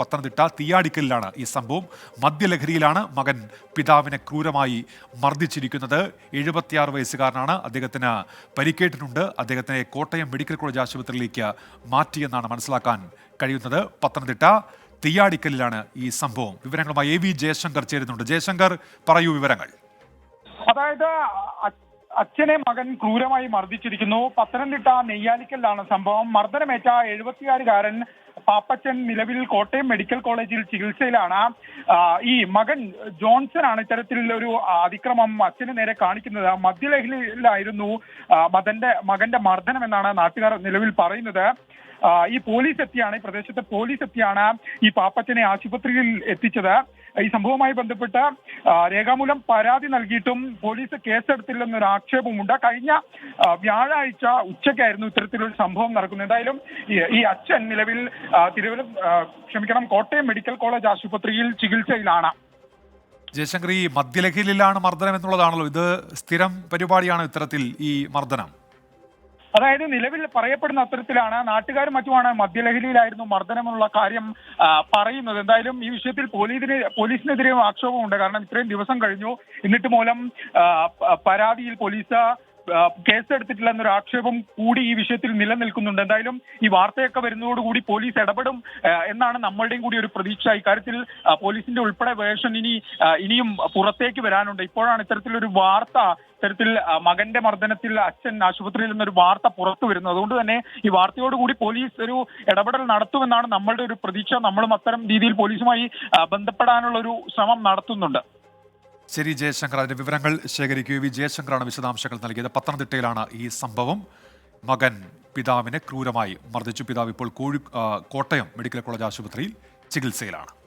പത്തനംതിട്ട തീയാടിക്കലിലാണ് ഈ സംഭവം. മദ്യലഹരിയിലാണ് മകൻ പിതാവിനെ ക്രൂരമായി മർദ്ദിച്ചിരിക്കുന്നത്. എഴുപത്തിയാറ് വയസ്സുകാരനാണ് അദ്ദേഹത്തിന് പരിക്കേറ്റിട്ടുണ്ട്. അദ്ദേഹത്തിനെ കോട്ടയം മെഡിക്കൽ കോളേജ് ആശുപത്രിയിലേക്ക് മാറ്റിയെന്നാണ് മനസ്സിലാക്കാൻ കഴിയുന്നത്. പത്തനംതിട്ട തീയാടിക്കലിലാണ് ഈ സംഭവം. വിവരങ്ങളുമായി എ വി ജയശങ്കർ ചേരുന്നുണ്ട്. ജയശങ്കർ പറയൂ വിവരങ്ങൾ. അതായത് അച്ഛനെ മകൻ ക്രൂരമായി മർദ്ദിച്ചിരിക്കുന്നു. പത്തനംതിട്ട നെയ്യാലിക്കലിലാണ് സംഭവം. മർദ്ദനമേറ്റ എഴുപത്തിയാറുകാരൻ പാപ്പച്ചൻ നിലവിൽ കോട്ടയം മെഡിക്കൽ കോളേജിൽ ചികിത്സയിലാണ്. ഈ മകൻ ജോൺസൺ ആണ് ഇത്തരത്തിലുള്ള ഒരു അതിക്രമം അച്ഛന് നേരെ കാണിക്കുന്നത്. മദ്യലഹരിയിലായിരുന്നു മതന്റെ മകന്റെ മർദ്ദനം എന്നാണ് നാട്ടുകാർ നിലവിൽ പറയുന്നത്. ഈ പോലീസ് എത്തിയാണ് ഈ പ്രദേശത്തെ പോലീസ് എത്തിയാണ് ഈ പാപ്പച്ചനെ ആശുപത്രിയിൽ എത്തിച്ചത്. ഈ സംഭവവുമായി ബന്ധപ്പെട്ട് രേഖാമൂലം പരാതി നൽകിയിട്ടും പോലീസ് കേസെടുത്തില്ലെന്നൊരു ആക്ഷേപമുണ്ട് കഴിഞ്ഞ വ്യാഴാഴ്ച ഉച്ചയ്ക്കായിരുന്നു ഇത്തരത്തിലൊരു സംഭവം നടക്കുന്നത്. എന്തായാലും ഈ- അച്ഛൻ നിലവിൽ തിരുവനന്തപുരം ക്ഷമിക്കണം കോട്ടയം മെഡിക്കൽ കോളേജ് ആശുപത്രിയിൽ ചികിത്സയിലാണ്. ജയശങ്കർ ഈ മദ്യലഹരിയിലാണ് മർദ്ദനം എന്നുള്ളതാണല്ലോ. ഇത് സ്ഥിരം പരിപാടിയാണ് ഇത്തരത്തിൽ ഈ മർദ്ദനം. അതായത് നിലവിൽ പറയപ്പെടുന്ന അത്തരത്തിലാണ് നാട്ടുകാരും മറ്റുമാണ് മദ്യലഹരിയിലായിരുന്നു മർദ്ദനമെന്നുള്ള കാര്യം പറയുന്നത്. എന്തായാലും ഈ വിഷയത്തിൽ പോലീസിന് പോലീസിനെതിരെയും ആക്ഷേപമുണ്ട്. കാരണം ഇത്രയും ദിവസം കഴിഞ്ഞു. എന്നിട്ട് മൂലം പരാതിയിൽ പോലീസ് കേസെടുത്തിട്ടില്ല എന്നൊരു ആക്ഷേപം കൂടി ഈ വിഷയത്തിൽ നിലനിൽക്കുന്നുണ്ട്. എന്തായാലും ഈ വാർത്തയൊക്കെ വരുന്നതോടുകൂടി പോലീസ് ഇടപെടും എന്നാണ് നമ്മളുടെയും കൂടി ഒരു പ്രതീക്ഷ. ഇക്കാര്യത്തിൽ പോലീസിന്റെ ഉൾപ്പെടെ വേർഷൻ ഇനി ഇനിയും പുറത്തേക്ക് വരാനുണ്ട്. ഇപ്പോഴാണ് ഇത്തരത്തിലൊരു വാർത്ത ഇത്തരത്തിൽ മകന്റെ മർദ്ദനത്തിൽ അച്ഛൻ ആശുപത്രിയിൽ നിന്നൊരു വാർത്ത പുറത്തു വരുന്നത്. അതുകൊണ്ട് തന്നെ ഈ വാർത്തയോടുകൂടി പോലീസ് ഒരു ഇടപെടൽ നടത്തുമെന്നാണ് നമ്മളുടെ ഒരു പ്രതീക്ഷ. നമ്മളും അത്തരം രീതിയിൽ പോലീസുമായി ബന്ധപ്പെടാനുള്ള ഒരു ശ്രമം നടത്തുന്നുണ്ട്. ശരി ജയശങ്കർ അതിന്റെ വിവരങ്ങൾ ശേഖരിക്കുകയും വി. ജയശങ്കറാണ് വിശദാംശങ്ങൾ നൽകിയത്. പത്തനംതിട്ടയിലാണ് ഈ സംഭവം. മകൻ പിതാവിനെ ക്രൂരമായി മർദ്ദിച്ചു. പിതാവ് ഇപ്പോൾ കോഴി കോട്ടയം മെഡിക്കൽ കോളേജ് ആശുപത്രിയിൽ ചികിത്സയിലാണ്.